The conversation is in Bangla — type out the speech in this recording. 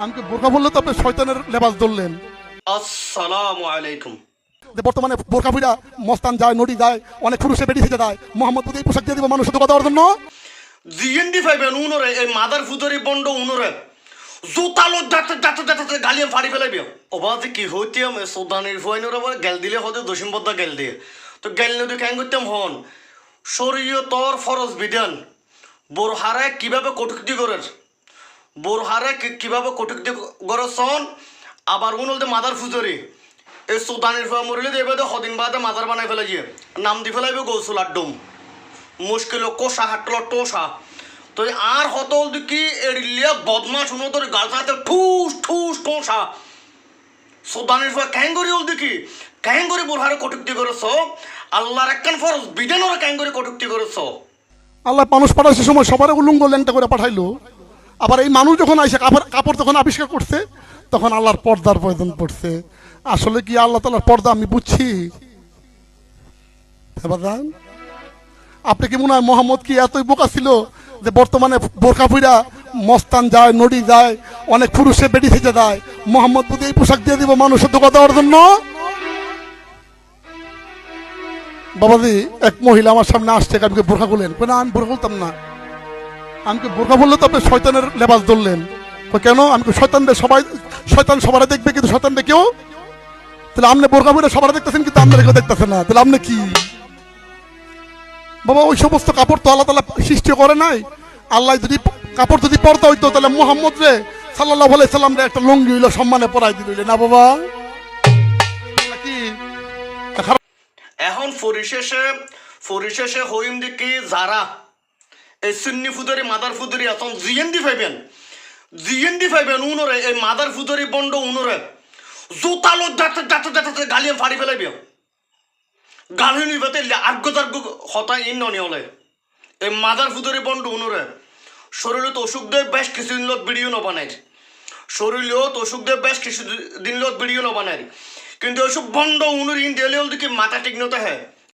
আমাকে বোরকা বললে তো আপনি শয়তানের লেবাস ধরলেন। আসসালামু আলাইকুম। বর্তমানে বোরকা ভিড়া মস্তান যায় নদী যায় অনেক পুরুষে বেটি যায় মোহাম্মদ বুদ্ধি এই পোশাক দিয়ে দিব মানুষ কথা দেওয়ার জন্য? জিএনডি উনরে এই মাদার ফুদরি বন্ড উনরে জোতালো যাতে যাতে যাতে গালিয়াম ফাড়ি ফেলাইবি। ওবাদে কি হইতে আমি সুদানির ফুয়াইনরে বলে গেল দিলে হতে দশিমবদ্ধ গেল দিয়ে। তো গেল নদী কেন করতাম হন? শরীয়তর ফরজ বিধান বোরহারে কীভাবে কটুক্তি করের? বোরহারে কীভাবে কটুক্তি করে সন আবার উনলতে মাদার ফুজরি। এই সুদানির ফুয়া মরিলে দেবে তো হদিন বাদে মাদার বানাই ফেলাই গিয়ে। নাম দি ফেলাইবে গৌসুল আড্ডুম মুশকিল কোষা হাটল টোষা। তো আর হতল দেখি এড়িলিয়া বদমাস উনো তোর গালসাতে ঠুস ঠুস টোষা সুদানের ফুয়া ক্যাঙ্গরি হল দেখি ক্যাঙ্গরি বুড়হারে কটুক্তি করেছ আল্লাহর একখান ফরজ বিধান ওরা ক্যাঙ্গরি কটুক্তি করেছ আল্লাহ মানুষ পাঠাইছে সময় সবার উলুঙ্গ ল্যাংটা করে পাঠাইলো। আবার এই মানুষ যখন আইসে কাপড় কাপড় যখন আবিষ্কার করছে, তখন আল্লাহর পর্দার প্রয়োজন পড়ছে। আসলে কি আল্লাহ তালার পর্দা আমি বুঝছি? আপনি কি মনে হয় মোহাম্মদ কি এতই বোকা ছিল যে বর্তমানে বোরকা ফুইরা মস্তান যায় নদী যায়, অনেক পুরুষে বেটি থেকে যায় মোহাম্মদ বুদ্ধি এই পোশাক দিয়ে দিব মানুষের দোকা দেওয়ার জন্য? বাবাজি, এক মহিলা আমার সামনে আসছে, আমি বোরখা খুলেন। না, আমি বোরখা খুলতাম না। আমি কি বোরখা বললে তো আপনি শয়তানের লেবাস ধরলেন? কেন? আমি শয়তানদের সবাই শয়তান সবার দেখবে কিন্তু শয়তানদের কেউ? তাহলে আপনি দেখতেছেন কিন্তু কেউ দেখতেছেন না। তাহলে আপনি কি? বাবা, ওই সমস্ত কাপড় তো আল্লাহ তালা সৃষ্টি করে নাই। আল্লাহ যদি কাপড় যদি পরতে হইতো, তাহলে মোহাম্মদ রে সাল্লাহ আলাই সাল্লাম রে একটা লঙ্গি হইল সম্মানে পরাই দিল না বাবা? এখন পরিশেষে পরিশেষে হইম দেখি যারা এই সুন্নি ফুদরি, মাদার ফুদরি এখন জিএনডি ফাইবেন। জিএনডি ফাইবেন উনরে, এই মাদার ফুদরি বন্ড উনরে। জোতালো যাতে যাতে যাতে গালিয়াম ফাড়ি ফেলাইবি। গালি নিবেতে আর্গ তার্গ হতা ইন ননি হলে এই মাদার ফুদরি বন্ড উনরে। শরীরে তো অসুখ দেয় বেশ কিছুদিন লোক ভিডিও শরীরেও তো অসুখ দেয় বেশ কিছুদিন লোক ভিডিও নবানাই কিন্তু ওইসব বন্ড উনুর ইন দিলে দিকে মাথা ঠিক নতে হ্যাঁ।